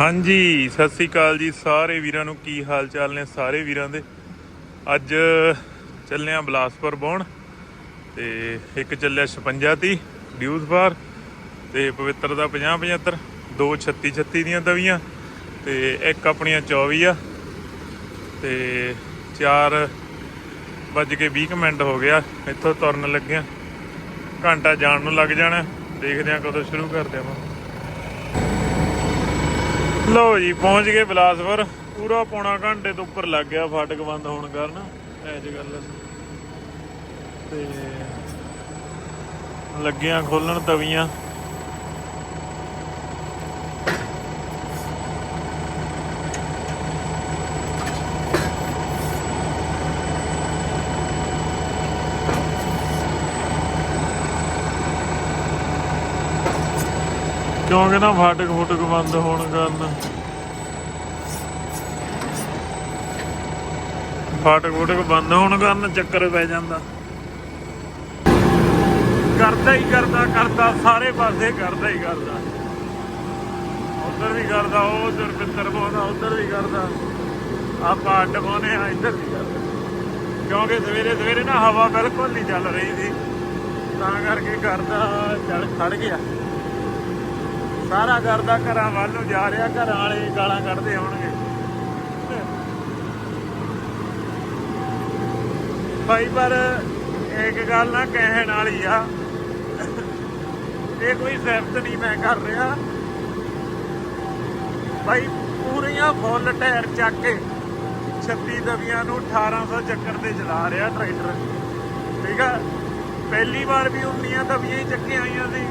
ਹਾਂਜੀ, ਸਤਿ ਸ੍ਰੀ ਅਕਾਲ ਜੀ। ਸਾਰੇ ਵੀਰਾਂ ਨੂੰ ਕੀ ਹਾਲ ਚਾਲ ਨੇ? ਸਾਰੇ ਵੀਰਾਂ ਦੇ। ਅੱਜ ਚੱਲੇ ਆ ਬਲਾਸਪੁਰ ਬੌਣ ਤੇ ਇੱਕ ਚੱਲਿਆ 56 ਤੀ ਡਿਊਜ਼ ਬਾਰ ਤੇ ਪਵਿੱਤਰ ਦਾ 50 75 ਦੋ 36 36 ਦੀਆਂ ਤਵੀਆਂ ਤੇ ਇੱਕ ਆਪਣੀਆਂ 24 ਆ ਤੇ 4 ਵੱਜ ਕੇ 20 ਕੁ ਮਿੰਟ ਹੋ ਗਿਆ। ਇੱਥੋਂ ਤੁਰਨ ਲੱਗਿਆ। ਘੰਟਾ ਜਾਣ ਨੂੰ ਲੱਗ ਜਾਣਾ। ਦੇਖਦੇ ਆ ਕਦੋਂ ਸ਼ੁਰੂ ਕਰਦੇ ਆ। ਲੋ ਜੀ, ਪਹੁੰਚ ਗਏ ਬਲਾਸਪੁਰ। ਪੂਰਾ ਪੌਣਾ ਘੰਟੇ ਤੋਂ ਉੱਪਰ ਲੱਗ ਗਿਆ ਫਾਟਕ ਬੰਦ ਹੋਣ ਕਾਰਨ। ਐਜ ਗੱਲ ਤੇ ਲੱਗੀਆਂ ਖੋਲਣ ਤਵੀਆਂ। ਕਿਉਂਕਿ ਨਾ ਫਾਟਕ ਫੁਟਕ ਬੰਦ ਹੋਣ ਕਾਰਨ? ਫਾਟਕ ਫੁਟਕ ਬੰਦ ਹੋਣ ਕਾਰਨ ਚੱਕਰ ਪੈ ਜਾਂਦਾ। ਕਰਦਾ ਹੀ ਕਰਦਾ ਕਰਦਾ, ਸਾਰੇ ਪਾਸੇ ਕਰਦਾ ਹੀ ਕਰਦਾ। ਉਧਰ ਵੀ ਕਰਦਾ ਉਹ ਉਧਰ ਪਿੱਤਰ ਪਾਉਂਦਾ, ਉਧਰ ਵੀ ਕਰਦਾ। ਆਪਾਂ ਅੱਡ ਪਾਉਨੇ ਆ ਇੱਧਰ ਵੀ ਕਰਦਾ। ਕਿਉਂਕਿ ਸਵੇਰੇ ਸਵੇਰੇ ਨਾ ਹਵਾ ਬਿਲਕੁਲ ਨਹੀਂ ਚੱਲ ਰਹੀ ਸੀ। ਤਾਂ ਕਰਕੇ ਕਰਦਾ, ਚੱਲ ਖੜ ਗਿਆ। ਸਾਰਾ ਕਰਦਾ ਘਰਾਂ ਵੱਲ ਨੂੰ ਜਾ ਰਿਹਾ, ਘਰਾਂ ਵਾਲੇ ਗਾਲਾਂ ਕੱਢਦੇ ਹੋਣਗੇ ਭਾਈ, ਪਰ ਇੱਕ ਗੱਲ ਨਾ ਕਹਿਣ ਵਾਲੀ ਆ। ਇਹ ਕੋਈ ਸਿਫਤ ਨਹੀਂ ਮੈਂ ਕਰ ਰਿਹਾ। ਭਾਈ, ਪੂਰੀਆਂ ਫੁੱਲ ਟਾਇਰ ਚੱਕ ਕੇ 36 ਦਵੀਆਂ ਨੂੰ 1800 ਚੱਕਰ ਤੇ ਚਲਾ ਰਿਹਾ ਟਰੈਕਟਰ। ਠੀਕ ਆ? ਪਹਿਲੀ ਵਾਰ ਵੀ 19 ਦਵੀਆਂ ਹੀ ਚੱਕੀਆਂ ਆਈਆਂ ਸੀ।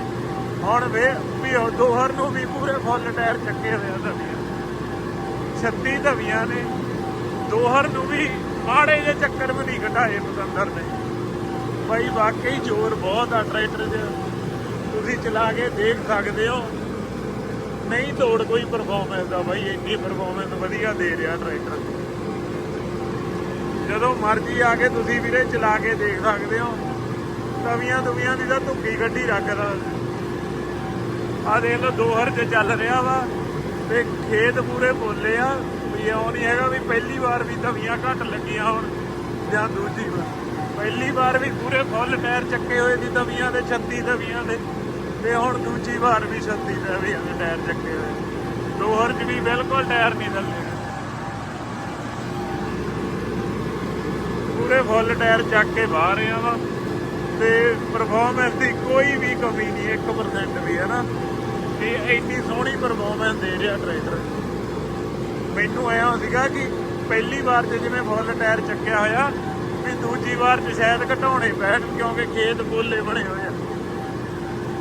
ਹੁਣ ਵੇ ਵੀ ਉਹ ਦੋਹਰ ਨੂੰ ਵੀ ਪੂਰੇ ਫੁੱਲ ਟਾਇਰ ਚੱਕੇ ਹੋਏ ਆ ਧਵੀਆਂ 36 ਧਵੀਆਂ ਨੇ। ਦੋਹਰ ਨੂੰ ਵੀ ਮਾੜੇ ਦੇ ਚੱਕਰ ਵੀ ਨਹੀਂ ਘਟਾਏ ਪਤੰਦਰ ਨੇ। ਭਾਈ, ਵਾਕਈ ਜ਼ੋਰ ਬਹੁਤ ਆ ਟਰੈਕਟਰ 'ਚ। ਤੁਸੀਂ ਚਲਾ ਕੇ ਦੇਖ ਸਕਦੇ ਹੋ। ਨਹੀਂ ਤੋੜ ਕੋਈ ਪਰਫਾਰਮੈਂਸ ਦਾ ਬਾਈ ਇੰਨੀ ਪਰਫਾਰਮੈਂਸ ਵਧੀਆ ਦੇ ਰਿਹਾ ਟਰੈਕਟਰ। ਜਦੋਂ ਮਰਜ਼ੀ ਆ ਕੇ ਤੁਸੀਂ ਵੀਰੇ ਚਲਾ ਕੇ ਦੇਖ ਸਕਦੇ ਹੋ। ਤਵੀਆਂ ਤਵੀਆਂ ਦੀ ਤਾਂ ਧੁੱਕੀ ਗੱਡੀ ਰੱਖਦਾ ਆ ਦੇਖ ਲਓ ਦੋਹਰ 'ਚ ਚੱਲ ਰਿਹਾ ਵਾ ਤੇ ਖੇਤ ਪੂਰੇ ਬੋਲੇ ਆ। ਵੀ ਉਹ ਨਹੀਂ ਹੈਗਾ ਵੀ ਪਹਿਲੀ ਵਾਰ ਵੀ ਤਵੀਆਂ ਘੱਟ ਲੱਗੀਆਂ ਹੁਣ ਜਾਂ ਦੂਜੀ ਵਾਰ। ਪਹਿਲੀ ਵਾਰ ਵੀ ਪੂਰੇ ਫੁੱਲ ਟਾਇਰ ਚੱਕੇ ਹੋਏ ਸੀ ਤਵੀਆਂ ਦੇ 36 ਤਵੀਆਂ ਦੇ। ਤੇ ਹੁਣ ਦੂਜੀ ਵਾਰ ਵੀ 36 ਤਵੀਆਂ ਦੇ ਟਾਇਰ ਚੱਕੇ ਹੋਏ। ਦੋਹਰ 'ਚ ਵੀ ਬਿਲਕੁਲ ਟਾਇਰ ਨਹੀਂ ਥੱਲੇ ਪੂਰੇ ਫੁੱਲ ਟਾਇਰ ਚੱਕ ਕੇ ਬਾਹਰ ਆ ਵਾ। ਤੇ ਪਰਫਾਰਮੈਂਸ ਦੀ ਕੋਈ ਵੀ ਕਮੀ ਨਹੀਂ 1% ਵੀ ਹੈ ਨਾ। ਇਹ ਇੰਨੀ ਸੋਹਣੀ ਪਰਫਾਰਮੈਂਸ ਦੇ ਰਿਹਾ ਟਰੈਕਟਰ ਮੈਨੂੰ ਐਂ ਸੀਗਾ ਕਿ ਪਹਿਲੀ ਵਾਰ 'ਚ ਜਿਵੇਂ ਫੁੱਲ ਟਾਇਰ ਚੱਕਿਆ ਹੋਇਆ, ਵੀ ਦੂਜੀ ਵਾਰ 'ਚ ਸ਼ਾਇਦ ਘਟਾਉਣੇ ਪੈਣ ਕਿਉਂਕਿ ਖੇਤ ਬੋਲੇ ਬਣੇ ਹੋਏ ਆ।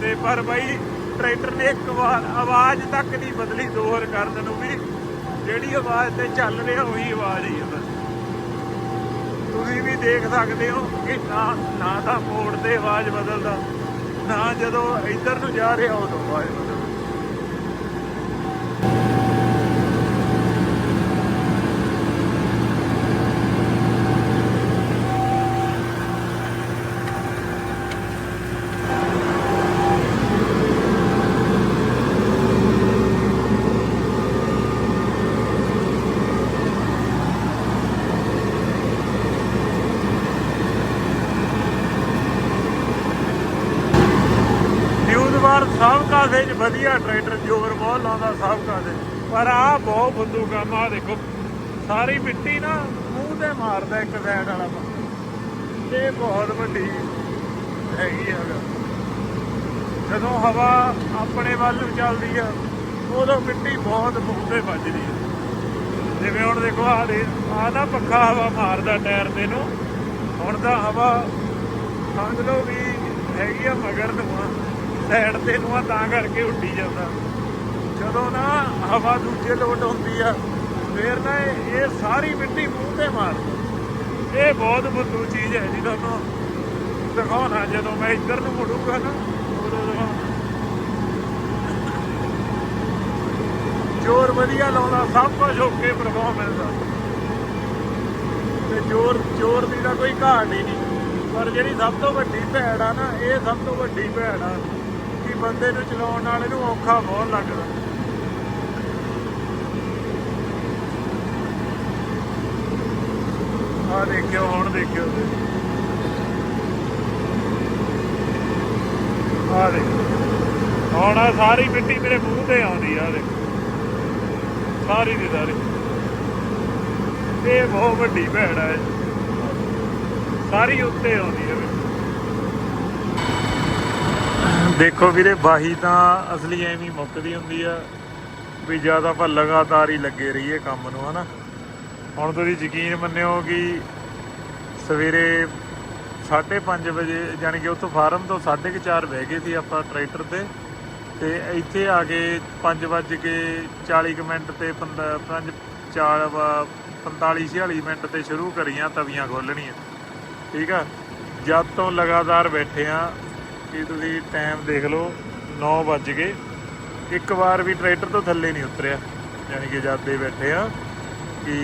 ਤੇ ਪਰ ਬਾਈ ਟਰੈਕਟਰ ਨੇ ਇੱਕ ਵਾਰ ਆਵਾਜ਼ ਤੱਕ ਨਹੀਂ ਬਦਲੀ ਦੋਹਰ ਕਰਨ ਨੂੰ ਵੀ ਜਿਹੜੀ ਆਵਾਜ਼ ਤੇ ਚੱਲ ਰਿਹਾ ਉਹੀ ਆਵਾਜ਼ ਹੀ ਆ ਤੁਸੀਂ ਵੀ ਦੇਖ ਸਕਦੇ ਹੋ ਕਿ ਨਾ ਨਾ ਤਾਂ ਮੋੜ ਤੇ ਆਵਾਜ਼ ਬਦਲਦਾ, ਨਾ ਜਦੋਂ ਇੱਧਰ ਨੂੰ ਜਾ ਰਿਹਾ ਉਦੋਂ ਆਵਾਜ਼ ਬਦਲਦਾ ਨਿਊਜ਼ਵਾਰ ਸਭ ਕਾਸੇ ਚ ਵਧੀਆ ਟਰੈਕਟਰ ਜੋਰ ਬਹੁਤ ਲਾਉਂਦਾ ਸਭ ਕਾਸੇ ਪਰ ਆ ਬਹੁਤ ਫੁੱਦੂ ਕੰਮ ਆ ਦੇਖੋ, ਸਾਰੀ ਮਿੱਟੀ ਨਾ ਮੂੰਹ ਤੇ ਮਾਰਦਾ ਇੱਕ ਸਾਈਡ ਵਾਲਾ ਇਹ ਬਹੁਤ ਵੱਡੀ ਹੈਗੀ ਹੈਗਾ ਜਦੋਂ ਹਵਾ ਆਪਣੇ ਵੱਲ ਨੂੰ ਚੱਲਦੀ ਆ, ਉਦੋਂ ਮਿੱਟੀ ਬਹੁਤ ਮੂੰਹ ਵੱਜਦੀ ਆ। ਜਿਵੇਂ ਹੁਣ ਦੇਖੋ ਆ ਦੇ ਆ ਨਾ ਪੱਖਾ ਹਵਾ ਮਾਰਦਾ ਟਾਇਰ ਤੇ ਨੂੰ। ਹੁਣ ਤਾਂ ਹਵਾ ਸਮਝ ਲਓ ਵੀ ਹੈਗੀ ਆ ਮਗਰ ਨੂੰ ਆ ਸਾਈਡ ਤੇ ਨੂੰ ਆ ਤਾਂ ਕਰਕੇ ਉੱਡੀ ਜਾਂਦਾ। ਜਦੋਂ ਨਾ ਹਵਾ ਦੂਜੇ ਲੋਟ ਹੁੰਦੀ ਆ ਫੇਰ ਨਾ ਇਹ ਸਾਰੀ ਮਿੱਟੀ ਮੂੰਹ ਤੇ ਮਾਰ ਇਹ ਬਹੁਤ ਬੁੱਧੂ ਚੀਜ਼ ਹੈ ਜੀ ਤੁਹਾਨੂੰ। ਦਿਖਾਉਣਾ ਜਦੋਂ ਮੈਂ ਇੱਧਰ ਨੂੰ ਮੁੜੂਗਾ ਨਾ, ਉਦੋਂ ਦਿਖਾਉਣਾ ਜ਼ੋਰ ਵਧੀਆ ਲਾਉਂਦਾ, ਸਭ ਕੁਝ ਓਕੇ ਪਰਫਾਰਮੈਂਸ ਦਾ ਤੇ ਜ਼ੋਰ ਜ਼ੋਰ ਦੀ ਤਾਂ ਕੋਈ ਘਾਟ ਹੀ ਨਹੀਂ। ਪਰ ਜਿਹੜੀ ਸਭ ਤੋਂ ਵੱਡੀ ਭੈੜ ਆ ਨਾ, ਇਹ ਸਭ ਤੋਂ ਵੱਡੀ ਭੈੜ ਆ ਕਿ ਬੰਦੇ ਨੂੰ ਚਲਾਉਣ ਵਾਲੇ ਨੂੰ ਔਖਾ ਬਹੁਤ ਲੱਗਦਾ। ਦੇਖਿਓ ਆ ਦੇਖ ਹੁਣ ਆਹ ਸਾਰੀ ਮਿੱਟੀ ਮੇਰੇ ਮੂੰਹ ਤੇ ਆਉਂਦੀ ਆ ਦੇਖ। ਸਾਰੀ ਦੀ ਸਾਰੀ। ਇਹ ਬਹੁਤ ਵੱਡੀ ਭੈੜ ਆ ਸਾਰੀ ਉੱਤੇ ਆਉਂਦੀ ਆ ਦੇਖੋ ਵੀਰੇ ਬਾਹੀ ਤਾਂ ਅਸਲੀ ਐਵੇਂ ਮੁੱਕਦੀ ਹੁੰਦੀ ਆ, ਵੀ ਜ਼ਿਆਦਾ ਆਪਾਂ ਲਗਾਤਾਰ ਹੀ ਲੱਗੇ ਰਹੀਏ ਕੰਮ ਨੂੰ, ਹਨਾ? ਹੁਣ ਤੁਸੀਂ ਯਕੀਨ ਮੰਨਿਓ ਕਿ ਸਵੇਰੇ 5:30 ਵਜੇ ਯਾਨੀ ਕਿ ਉੱਥੋਂ ਫਾਰਮ ਤੋਂ 4:30 ਬਹਿ ਗਏ ਸੀ ਆਪਾਂ ਟਰੈਕਟਰ ਤੇ। ਤੇ ਇੱਥੇ ਆ ਕੇ 5 ਵੱਜ ਕੇ 40 ਕੁ ਮਿੰਟ ਤੇ 5 4 45 46 ਮਿੰਟ ਤੇ ਸ਼ੁਰੂ ਕਰੀਆਂ ਤਵੀਆਂ ਖੋਲਣੀਆਂ ਠੀਕ ਆ? ਜਦ ਤੋਂ ਲਗਾਤਾਰ ਬੈਠੇ ਆ ਕਿ ਤੁਸੀਂ ਟਾਈਮ ਦੇਖ ਲਓ 9 ਵੱਜ ਗਏ। ਇੱਕ ਵਾਰ ਵੀ ਟਰੈਕਟਰ ਤੋਂ ਥੱਲੇ ਨਹੀਂ ਉਤਰਿਆ। ਯਾਨੀ ਕਿ ਜਦ ਦੇ ਬੈਠੇ ਆ ਕਿ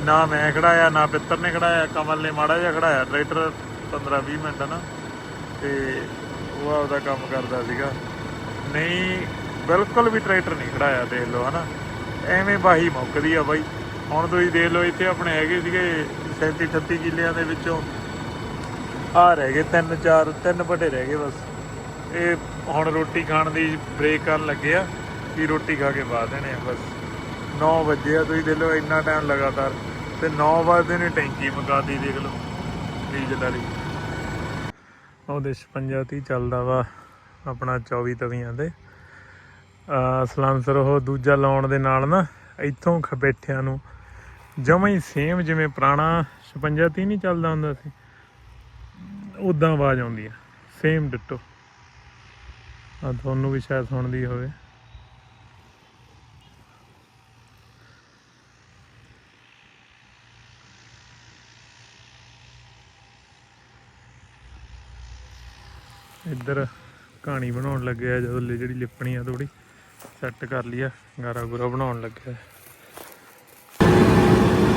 ਨਾ ਮੈਂ ਖੜਾਇਆ, ਨਾ ਪਿੱਤਰ ਨੇ ਖੜਾਇਆ, ਕਮਲ ਨੇ ਮਾੜਾ ਜਿਹਾ ਖੜਾਇਆ ਟਰੈਕਟਰ 15 20 ਮਿੰਟ ਨਾ, ਤੇ ਉਹ ਆਪਦਾ ਕੰਮ ਕਰਦਾ ਸੀਗਾ। ਨਹੀਂ, ਬਿਲਕੁਲ ਵੀ ਟਰੈਕਟਰ ਨਹੀਂ ਖੜਾਇਆ, ਦੇਖ ਲਓ ਹਨਾ। ਐਵੇਂ ਬਾਹੀ ਮੁੱਕਦੀ ਆ ਬਾਈ। ਹੁਣ ਤੁਸੀਂ ਦੇਖ ਲਓ, ਇੱਥੇ ਆਪਣੇ ਹੈਗੇ ਸੀਗੇ 37 38 ਕਿੱਲਿਆਂ ਦੇ ਵਿੱਚੋਂ। ਆ ਰਹਿ ਗਏ ਤਿੰਨ, ਚਾਰ, ਤਿੰਨ ਵੱਡੇ ਰਹਿ ਗਏ ਬਸ। ਇਹ ਹੁਣ ਰੋਟੀ ਖਾਣ ਦੀ ਬ੍ਰੇਕ ਕਰਨ ਲੱਗੇ ਆ ਕਿ ਰੋਟੀ ਖਾ ਕੇ ਬਾਅਦ ਦੇਣੇ ਆ ਬਸ। 9 ਵਜੇ ਆ, ਤੁਸੀਂ ਦੇਖ ਲਓ ਇੰਨਾ ਟਾਈਮ ਲਗਾਤਾਰ। ਤੇ 9 ਵਜੇ ਨੇ ਟੈਂਕੀ ਮਕਾਤੀ ਦੇਖ ਲਓ। ਡੀਜ਼ਲ ਵਾਲੀ ਉਹਦੇ 56 ਚੱਲਦਾ ਵਾ ਆਪਣਾ 24 ਤਵੀਆਂ ਦੇ ਆ, ਸਲਾਂਸਰ ਉਹ ਦੂਜਾ ਲਾਉਣ ਦੇ ਨਾਲ ਨਾ, ਇੱਥੋਂ ਖ ਨੂੰ ਜਮਾਂ ਹੀ ਸੇਮ ਜਿਵੇਂ ਪੁਰਾਣਾ 56 30 ਨਹੀਂ ਚੱਲਦਾ ਹੁੰਦਾ ਸੀ। ਉਦਾਂ ਆਵਾਜ਼ ਆਉਂਦੀ ਆ ਸੇਮ ਡਿੱਟੋ। ਆ, ਤੁਹਾਨੂੰ ਵੀ ਸ਼ਾਇਦ ਸੁਣਦੀ ਹੋਵੇ। ਇੱਧਰ ਕਹਾਣੀ ਬਣਾਉਣ ਲੱਗਿਆ ਜਦੋਂ ਜਿਹੜੀ ਲਿਪਣੀ ਆ ਥੋੜੀ ਸੈੱਟ ਕਰ ਲਿਆ ਗਾਰਾ ਗੁਰਾ ਬਣਾਉਣ ਲੱਗਿਆ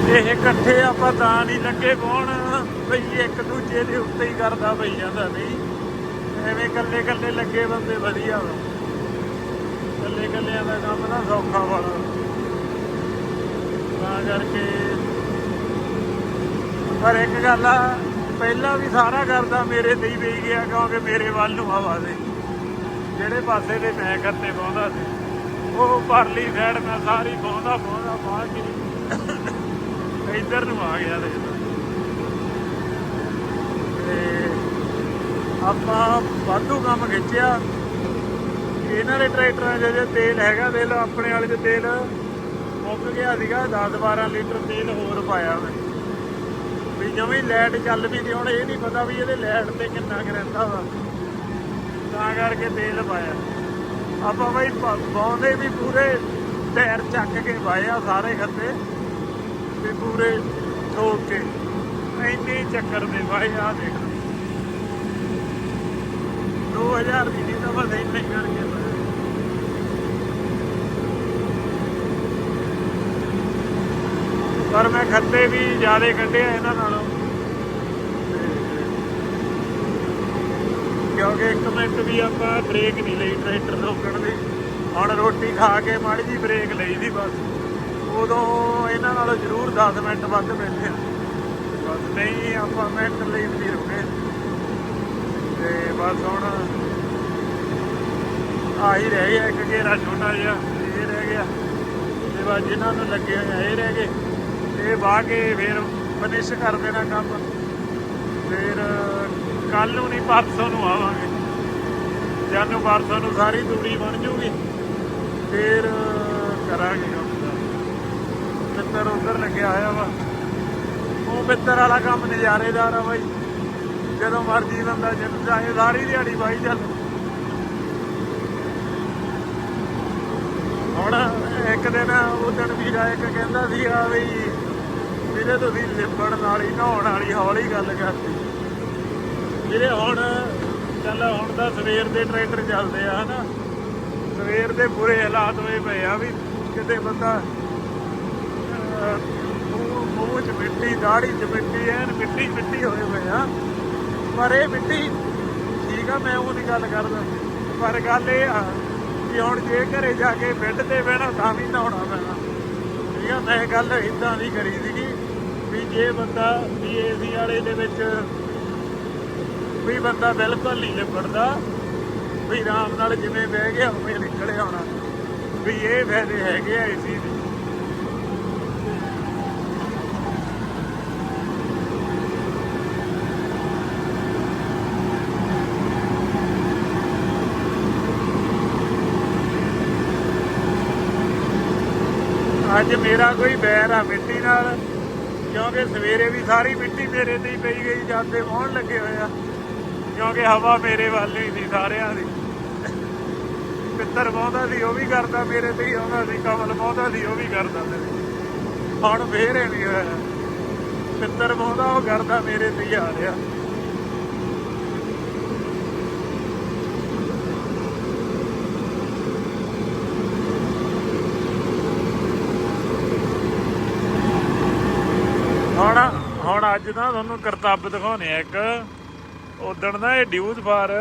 ਇਹ ਇਕੱਠੇ ਆਪਾਂ ਤਾਂ ਨਹੀਂ ਲੱਗੇ ਪਾਉਣ ਬਈ ਇੱਕ ਦੂਜੇ ਦੇ ਉੱਤੇ ਹੀ ਕਰਦਾ ਪਈ ਜਾਂਦਾ ਨਹੀਂ ਐਵੇਂ ਇਕੱਲੇ ਇਕੱਲੇ ਲੱਗੇ ਬੰਦੇ ਵਧੀਆ ਵਾ। ਇਕੱਲੇ ਇਕੱਲਿਆਂ ਦਾ ਕੰਮ ਨਾ ਸੌਖਾ ਵਾਲਾ ਤਾਂ ਕਰਕੇ ਪਰ ਇੱਕ ਗੱਲ ਆ ਪਹਿਲਾਂ ਵੀ ਸਾਰਾ ਕਰਦਾ, ਮੇਰੇ ਤੇ ਹੀ ਪਈ ਗਿਆ, ਕਿਉਂਕਿ ਮੇਰੇ ਵੱਲ ਨੂੰ ਹਵਾ ਦੇ। ਜਿਹੜੇ ਪਾਸੇ ਤੇ ਮੈਂ ਕਰਤੇ ਪਾਉਂਦਾ ਸੀ, ਉਹ ਪਰਲੀ ਸਾਈਡ ਮੈਂ ਸਾਰੀ ਪਾਉਂਦਾ ਪਾਉਂਦਾ, ਬਾਅਦ ਚ ਇੱਧਰ ਨੂੰ ਆ ਗਿਆ ਦੇਖ ਤੇ ਆਪਾਂ ਵਾਧੂ ਕੰਮ ਖਿੱਚਿਆ। ਇਹਨਾਂ ਦੇ ਟਰੈਕਟਰਾਂ 'ਚ ਜੇ ਤੇਲ ਹੈਗਾ, ਦੇਖ ਲਓ, ਆਪਣੇ ਵਾਲੇ 'ਚ ਤੇਲ ਮੁੱਕ ਗਿਆ ਸੀਗਾ 10 12 ਲੀਟਰ ਤੇਲ ਹੋਰ ਪਾਇਆ ਮੈਂ। ਵੀ ਜਮੀ ਲਾਈਟ ਚੱਲ ਵੀ ਸੀ ਹੁਣ ਇਹ ਨਹੀਂ ਪਤਾ ਵੀ ਇਹਦੇ ਲਾਈਟ ਤੇ ਕਿੰਨਾ ਕੁ ਰਹਿੰਦਾ ਵਾ। ਤਾਂ ਕਰਕੇ ਤੇਲ ਪਾਇਆ। ਆਪਾਂ ਬਈ ਪਾਉਂਦੇ ਵੀ ਪੂਰੇ ਟਾਇਰ ਚੱਕ ਕੇ ਪਾਏ ਸਾਰੇ ਖੱਤੇ, ਤੇ ਪੂਰੇ ਠੋਕ ਕੇ। ਇੰਨੇ ਚੱਕਰ ਦੇ ਭਾਈ ਆ, ਦੇਖ। ਲਓ 2000 ਦੀ ਨਹੀਂ ਤਾਂ ਬਸ ਇੰਨੇ ਕਰਕੇ ਪਾਇਆ। ਪਰ ਮੈਂ ਖੱਤੇ ਵੀ ਜ਼ਿਆਦਾ ਕੱਢੇ ਆ ਇਹਨਾਂ ਨਾਲੋਂ। ਤੇ ਕਿਉਂਕਿ ਇੱਕ ਮਿੰਟ ਵੀ ਆਪਾਂ ਬ੍ਰੇਕ ਨਹੀਂ ਲਈ ਟਰੈਕਟਰ ਰੋਕਣ ਦੀ। ਹੁਣ ਰੋਟੀ ਖਾ ਕੇ ਮਾੜੀ ਜੀ ਬ੍ਰੇਕ ਲਈ ਦੀ ਬਸ। ਉਦੋਂ ਇਹਨਾਂ ਨਾਲੋਂ ਜ਼ਰੂਰ 10 ਮਿੰਟ ਵੱਧ ਮਿਲਦੇ ਆ। ਬਸ ਨਹੀਂ, ਆਪਾਂ ਮਿੰਟ ਲਈ ਵੀ ਨਹੀਂ ਰੁਕੇ। ਤੇ ਬਸ ਹੁਣ ਆਹੀ ਰਹਿ ਗਿਆ, ਇੱਕ ਘੇਰਾ ਛੋਟਾ ਜਿਹਾ, ਇਹ ਰਹਿ ਗਿਆ। ਤੇ ਬਸ ਜਿਨ੍ਹਾਂ ਨੂੰ ਲੱਗੇ ਹੋਏ ਇਹ ਰਹਿ ਗਏ। ਇਹ ਵਾਹ ਕੇ ਫਿਰ ਫਿਨਿਸ਼ ਕਰ ਦੇਣਾ ਕੰਮ। ਫਿਰ ਕੱਲ ਨੂੰ ਨਹੀਂ, ਪਰਸੋਂ ਨੂੰ ਆਵਾਂਗੇ। ਜਦ ਨੂੰ ਪਰਸੋਂ ਨੂੰ ਸਾਰੀ ਦੂਰੀ ਬਣ ਜੂਗੀ। ਫਿਰ, ਕਰਾਂਗੇ ਕੰਮ ਦਾ। ਮਿੱਤਰ ਉਧਰ ਲੱਗਿਆ ਹੋਇਆ ਵਾ। ਉਹ ਮਿੱਤਰ ਵਾਲਾ ਕੰਮ ਨਜ਼ਾਰੇਦਾਰ ਆ ਬਾਈ। ਜਦੋਂ ਮਰਜ਼ੀ ਬੰਦਾ ਜਿੰਨ ਚਾਹੇ ਸਾਰੀ ਦਿਹਾੜੀ ਬਾਈ ਚੱਲ। ਹੁਣ ਇੱਕ ਦਿਨ, ਉਹ ਦਿਨ ਵੀਰਾ ਇੱਕ ਕਹਿੰਦਾ ਸੀ ਆ ਵੀ ਵੀਰੇ ਤੁਸੀਂ ਲਿਪਣ ਨਾਲ ਨਹਾਉਣ ਵਾਲੀ ਹੌਲੀ ਗੱਲ ਕਰਤੀ। ਵੀਰੇ ਹੁਣ, ਚੱਲ ਹੁਣ ਤਾਂ ਸਵੇਰ ਦੇ ਟਰੈਕਟਰ ਚੱਲਦੇ ਆ, ਹਨਾ? ਸਵੇਰ ਦੇ ਬੁਰੇ ਹਾਲਾਤ ਹੋਏ ਪਏ ਆ ਵੀ ਕਿਤੇ ਬੰਦਾ ਮੂੰਹ ਮੂੰਹ ਚ ਮਿੱਟੀ ਦਾੜੀ ਚ ਮਿੱਟੀ, ਐਨ ਮਿੱਟੀ ਮਿੱਟੀ ਹੋਏ ਪਏ ਆ। ਪਰ ਇਹ ਮਿੱਟੀ, ਠੀਕ ਆ, ਮੈਂ ਉਹਦੀ ਗੱਲ ਕਰਦਾ। ਪਰ ਗੱਲ ਇਹ ਆ ਕਿ ਹੁਣ ਜੇ ਘਰੇ ਜਾ ਕੇ ਬੈੱਡ ਤੇ ਬਹਿਣਾ ਤਾਂ ਵੀ ਨਹਾਉਣਾ ਪੈਣਾ। ਠੀਕ ਆ, ਮੈਂ ਗੱਲ ਇਦਾਂ ਦੀ ਕਰੀ ਸੀਗੀ ਜੇ ਬੰਦਾ ਵੀ ਏਸੀ ਵਾਲੇ ਦੇ ਵਿੱਚ ਵੀ ਬੰਦਾ ਬਿਲਕੁਲ ਨਹੀਂ ਲਿਬੜਦਾ, ਵੀ ਆਰਾਮ ਨਾਲ ਜਿਵੇਂ ਬਹਿ ਗਿਆ ਉਵੇਂ ਨਿਕਲਿਆ ਆਉਣਾ। ਵੀ ਇਹ ਫਾਇਦੇ ਹੈਗੇ ਆ ਏਸੀ ਦੇ। ਅੱਜ ਮੇਰਾ ਕੋਈ ਬੈਰ ਆ ਮਿੱਟੀ ਨਾਲ। ਕਿਉਂਕਿ ਸਵੇਰੇ ਵੀ ਸਾਰੀ ਮਿੱਟੀ ਮੇਰੇ ਤੇ ਹੀ ਪਈ ਗਈ, ਜਾਂਦੇ ਮੋਹਣ ਲੱਗੇ ਹੋਏ ਆ। ਕਿਉਂਕਿ ਹਵਾ ਮੇਰੇ ਵੱਲ ਹੀ ਸੀ, ਸਾਰਿਆਂ ਦੀ। ਪਿੱਤਰ ਬਹੁਤਾ ਸੀ, ਉਹ ਵੀ ਕਰਦਾ, ਮੇਰੇ ਤੇ ਹੀ ਆਉਂਦਾ ਸੀ, ਕਮਲ ਬਹੁਤਾ ਸੀ, ਉਹ ਵੀ ਕਰਦਾ ਮੇਰੇ ਹੁਣ ਫੇਰ ਇਹ ਨਹੀਂ ਹੋਇਆ। ਪਿੱਤਰ ਬਹੁਤਾ ਉਹ ਕਰਦਾ, ਮੇਰੇ ਤੇ ਹੀ ਆ ਰਿਹਾ ਹੁਣ ਹੁਣ ਅੱਜ ਨਾ ਤੁਹਾਨੂੰ ਕਰਤੱਵ ਦਿਖਾਉਣੇ ਆ ਇੱਕ ਉਦਣ ਦਾ ਇਹ ਡਿਊਜ਼ ਫਾਰ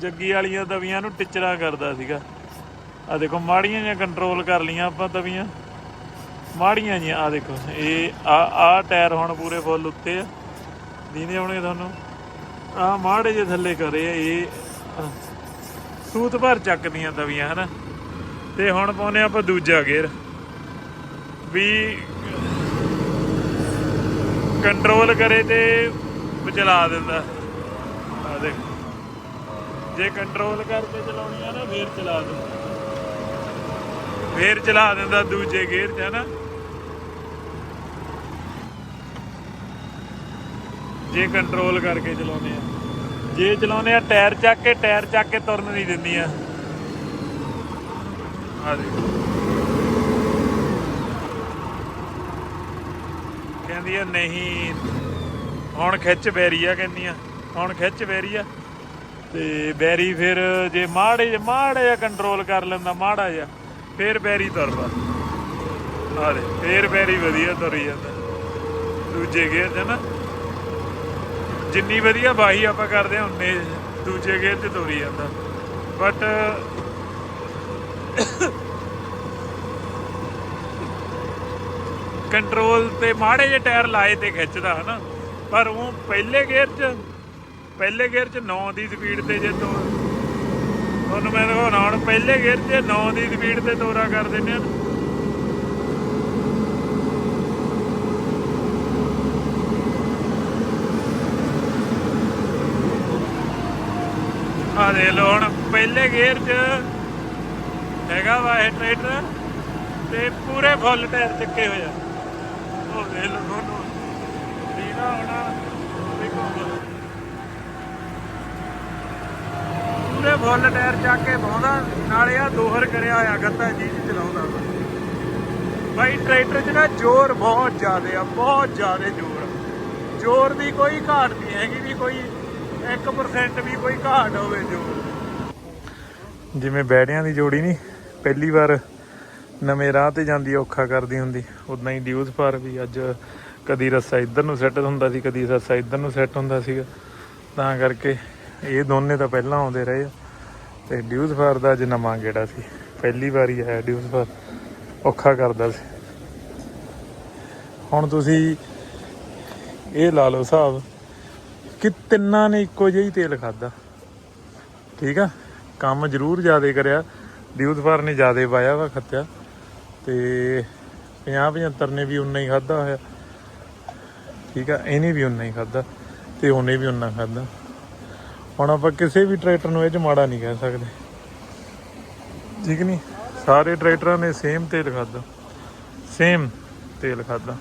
ਜੱਗੀ ਵਾਲੀਆਂ ਤਵੀਆਂ ਨੂੰ ਟਿਚਰਾ ਕਰਦਾ ਸੀਗਾ। ਆ ਦੇਖੋ ਮਾੜੀਆਂ ਜਿਹੀਆਂ ਕੰਟਰੋਲ ਕਰ ਲੀਆਂ ਆਪਾਂ ਤਵੀਆਂ ਮਾੜੀਆਂ ਜਿਹੀਆਂ ਆ ਦੇਖੋ ਇਹ ਆ ਆ ਟਾਇਰ ਹੁਣ ਪੂਰੇ ਫੁੱਲ ਉੱਤੇ ਆ। ਦੀਨੇ ਆਉਣੇ ਤੁਹਾਨੂੰ। ਆ ਮਾੜੇ ਜੇ ਥੱਲੇ ਕਰੇ ਇਹ ਆਹ, ਸੂਤ ਭਰ ਚੱਕਦੀਆਂ ਤਵੀਆਂ ਹਨਾ। ਤੇ ਹੁਣ ਪਾਉਨੇ ਆਪਾਂ ਦੂਜਾ ਗੇਅਰ। ਵੀ ਕੰਟਰੋਲ ਕਰੇ ਤੇ ਚਲਾ ਦਿੰਦਾ। ਆ ਦੇਖ। ਜੇ ਕੰਟਰੋਲ ਕਰਕੇ ਚਲਾਉਣੀ ਆ ਨਾ, ਫੇਰ ਚਲਾ ਦਿੰਦਾ। ਫੇਰ ਚਲਾ ਦਿੰਦਾ ਦੂਜੇ ਗੇਅਰ 'ਚ ਹੈ ਨਾ ਜੇ ਕੰਟਰੋਲ ਕਰਕੇ ਚਲਾਉਨੇ ਆ। ਜੇ ਚਲਾਉਨੇ ਆ, ਟਾਇਰ ਚੱਕ ਕੇ, ਟਾਇਰ ਚੱਕ ਕੇ ਤੁਰਨ ਨਹੀਂ ਦਿੰਦੀਆਂ। ਆ ਦੇਖ। ਕਹਿੰਦੀ ਨਹੀਂ, ਹੁਣ ਖਿੱਚ ਬੈਰੀ ਆ, ਕਹਿੰਦੀਆਂ। ਹੁਣ ਖਿੱਚ ਬੈਰੀ ਆ। ਤੇ ਬੈਰੀ ਫਿਰ ਜੇ ਮਾੜੇ ਜੇ, ਮਾੜਾ ਜਿਹਾ ਕੰਟਰੋਲ ਕਰ ਲੈਂਦਾ, ਮਾੜਾ ਜਿਹਾ, ਫਿਰ ਬੈਰੀ ਤੁਰਦਾ। ਆ ਦੇ ਫਿਰ ਬੈਰੀ ਵਧੀਆ ਤੁਰੀ ਜਾਂਦਾ। ਦੂਜੇ ਗੇਅਰ 'ਚ ਨਾ, ਜਿੰਨੀ ਵਧੀਆ ਬਾਹੀ ਆਪਾਂ ਕਰਦੇ ਹਾਂ ਉਨੇ ਦੂਜੇ ਗੇਅਰ 'ਚ ਤੁਰੀ ਜਾਂਦਾ। ਬਟ ਕੰਟਰੋਲ ਤੇ ਮਾੜੇ ਜਿਹੇ ਟਾਇਰ ਲਾਏ ਤੇ ਖਿੱਚਦਾ, ਹਨਾ? ਪਰ ਉਹ ਪਹਿਲੇ ਗੇਅਰ 'ਚ, ਪਹਿਲੇ ਗੇਅਰ 'ਚ 9 ਦੀ ਸਪੀਡ ਤੇ ਜੇ ਤੋ ਤੁਹਾਨੂੰ ਮੈਂ ਦਿਖਾਉਣਾ, ਹੁਣ ਪਹਿਲੇ ਗੇਅਰ 'ਚ 9 ਦੀ ਸਪੀਡ ਤੇ ਤੋਰਾ ਕਰ ਦਿੰਦੇ ਆ ਆ ਦੇ ਲੋ ਹੁਣ ਪਹਿਲੇ ਗੇਅਰ 'ਚ ਹੈਗਾ ਵਾ ਇਹ ਟਰੈਕਟਰ ਤੇ ਪੂਰੇ ਫੁੱਲ ਟਾਇਰ ਚੱਕੇ ਹੋਏ ਆ। ਉਹ ਦੇ ਲੋ ਦੀਨਾ ਹੋਣਾ ਦੇਖੋ ਪੂਰੇ ਫੁੱਲ ਟਾਇਰ ਚੱਕ ਕੇ ਪਾਉਂਦਾ ਨਾਲੇ ਆ ਦੋਹਰ ਕਰਿਆ ਹੋਇਆ ਗੱਤਾ ਜੀ ਚਲਾਉਂਦਾ। ਬਾਈ ਟਰੈਕਟਰ 'ਚ ਨਾ ਜ਼ੋਰ ਬਹੁਤ ਜ਼ਿਆਦਾ ਆ, ਬਹੁਤ ਜ਼ਿਆਦਾ ਜ਼ੋਰ ਜ਼ੋਰ ਦੀ ਕੋਈ ਘਾਟ ਨਹੀਂ ਹੈਗੀ ਵੀ ਕੋਈ 1% ਵੀ ਕੋਈ ਘਾਟ ਹੋਵੇ ਜ਼ੋਰ ਜਿਵੇਂ ਬੈੜਿਆਂ ਦੀ ਜੋੜੀ ਨਹੀਂ ਪਹਿਲੀ ਵਾਰ ਨਵੇਂ ਰਾਹ ਤੇ ਜਾਂਦੀ, ਔਖਾ ਕਰਦੀ ਹੁੰਦੀ। ਉਦਾਂ ਹੀ ਡਿਊਜ਼ ਪਰ ਵੀ ਅੱਜ ਕਦੀ ਰੱਸਾ ਇੱਧਰ ਨੂੰ ਸੈੱਟ ਹੁੰਦਾ ਸੀ, ਕਦੀ ਰੱਸਾ ਇੱਧਰ ਨੂੰ ਸੈੱਟ ਹੁੰਦਾ ਸੀਗਾ। ਤਾਂ ਕਰਕੇ ਇਹ ਦੋਨੇ ਤਾਂ ਪਹਿਲਾਂ ਆਉਂਦੇ ਰਹੇ ਆ। ਤੇ ਡਿਊਜ਼ ਫਾਰ ਦਾ ਅੱਜ ਨਵਾਂ ਗੇੜਾ ਸੀ। ਪਹਿਲੀ ਵਾਰੀ ਆਇਆ ਡਿਊਜ਼ ਫਾਰ ਔਖਾ ਕਰਦਾ ਸੀ। ਹੁਣ ਤੁਸੀਂ ਇਹ ਲਾ ਲਓ ਹਿਸਾਬ ਕਿ ਤਿੰਨਾਂ ਨੇ ਇੱਕੋ ਜਿਹਾ ਹੀ ਤੇਲ ਖਾਦਾ ਠੀਕ ਆ? ਕੰਮ ਜ਼ਰੂਰ ਜ਼ਿਆਦਾ ਕਰਿਆ। ਡਿਊਜ਼ ਫਾਰ ਨੇ ਜ਼ਿਆਦਾ ਵਾਇਆ ਵਾ, ਖੱਤਿਆ। ਤੇ 50 75 ਨੇ ਵੀ ਉਨਾ ਹੀ ਖਾਦਾ ਹੋਇਆ। ਠੀਕ ਆ, ਇਹਨੇ ਵੀ ਉਨਾ ਹੀ ਖਾਦਾ ਤੇ ਉਹਨੇ ਵੀ ਉਨਾ ਖਾਦਾ ਹੁਣ ਆਪਾਂ ਕਿਸੇ ਵੀ ਟਰੈਕਟਰ ਨੂੰ ਇਹ ਚ ਮਾੜਾ ਨਹੀਂ ਕਹਿ ਸਕਦੇ। ਠੀਕ ਨਹੀਂ ਸਾਰੇ ਟਰੈਕਟਰਾਂ ਨੇ ਸੇਮ ਤੇਲ ਖਾਦਾ ਸੇਮ ਤੇਲ ਖਾਦਾ